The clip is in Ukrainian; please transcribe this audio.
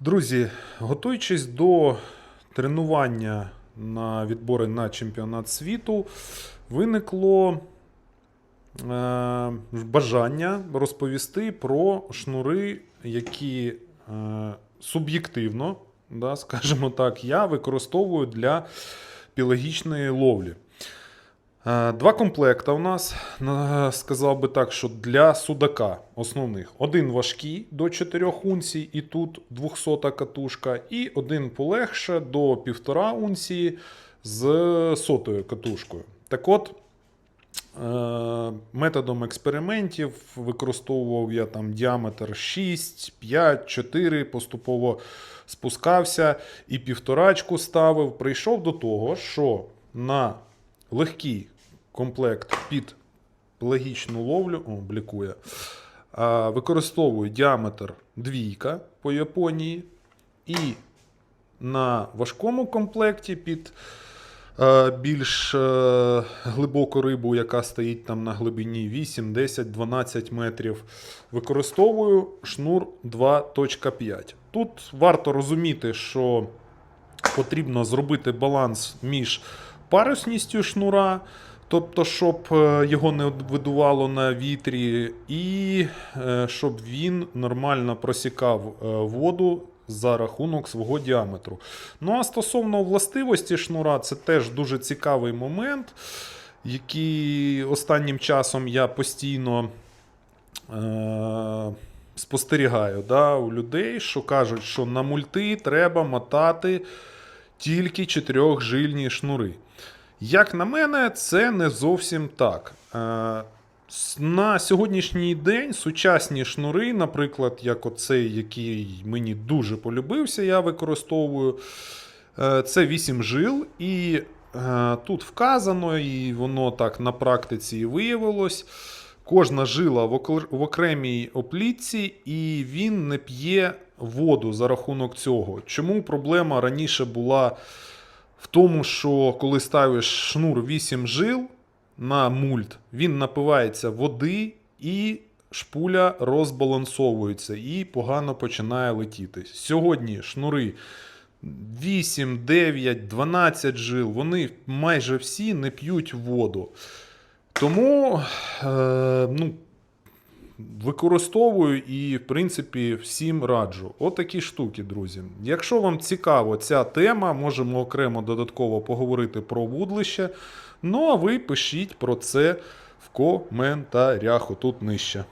Друзі, готуючись до тренування на відбори на чемпіонат світу, виникло е, бажання розповісти про шнури, які е, суб'єктивно, да, скажімо так, я використовую для пілагічної ловлі. Е, Два комплекти у нас, сказав би так, що для судака основних. Один важкий до 4 унцій, і тут 200 катушка, і один полегше до 1,5 унції з сотою катушкою. Так от, е, методом експериментів використовував я там діаметр 6, 5, 4, поступово спускався і півторачку ставив. Прийшов до того, що на легкий комплект під пелагічну ловлю, о, блікує, а, використовую діаметр двійка по Японії. І на важкому комплекті під е, більш е, глибоку рибу, яка стоїть там на глибині 8, 10, 12 метрів, використовую шнур 2.5. Тут варто розуміти, що потрібно зробити баланс між парусністю шнура, тобто, щоб е, його не видувало на вітрі, і е, щоб він нормально просікав е, воду за рахунок свого діаметру. Ну а стосовно властивості шнура, це теж дуже цікавий момент, який останнім часом я постійно. Е- Спостерігаю да, у людей, що кажуть, що на мульти треба мотати тільки чотирьохжильні шнури. Як на мене, це не зовсім так. Е, На сьогоднішній день сучасні шнури, наприклад, як оцей, який мені дуже полюбився, я використовую. е, Це 8 жил, і е, тут вказано, і воно так на практиці і виявилось. Кожна жила в окремій оплітці, і він не п'є воду за рахунок цього. Чому проблема раніше була в тому, що коли ставиш шнур 8 жил на мульт, він напивається води і шпуля розбалансовується і погано починає летіти. Сьогодні шнури 8, 9, 12 жил, вони майже всі не п'ють воду. Тому е, ну, використовую і, в принципі, всім раджу. Отакі штуки, друзі. Якщо вам цікаво ця тема, можемо окремо додатково поговорити про вудлище. Ну а ви пишіть про це в коментарях отут нижче.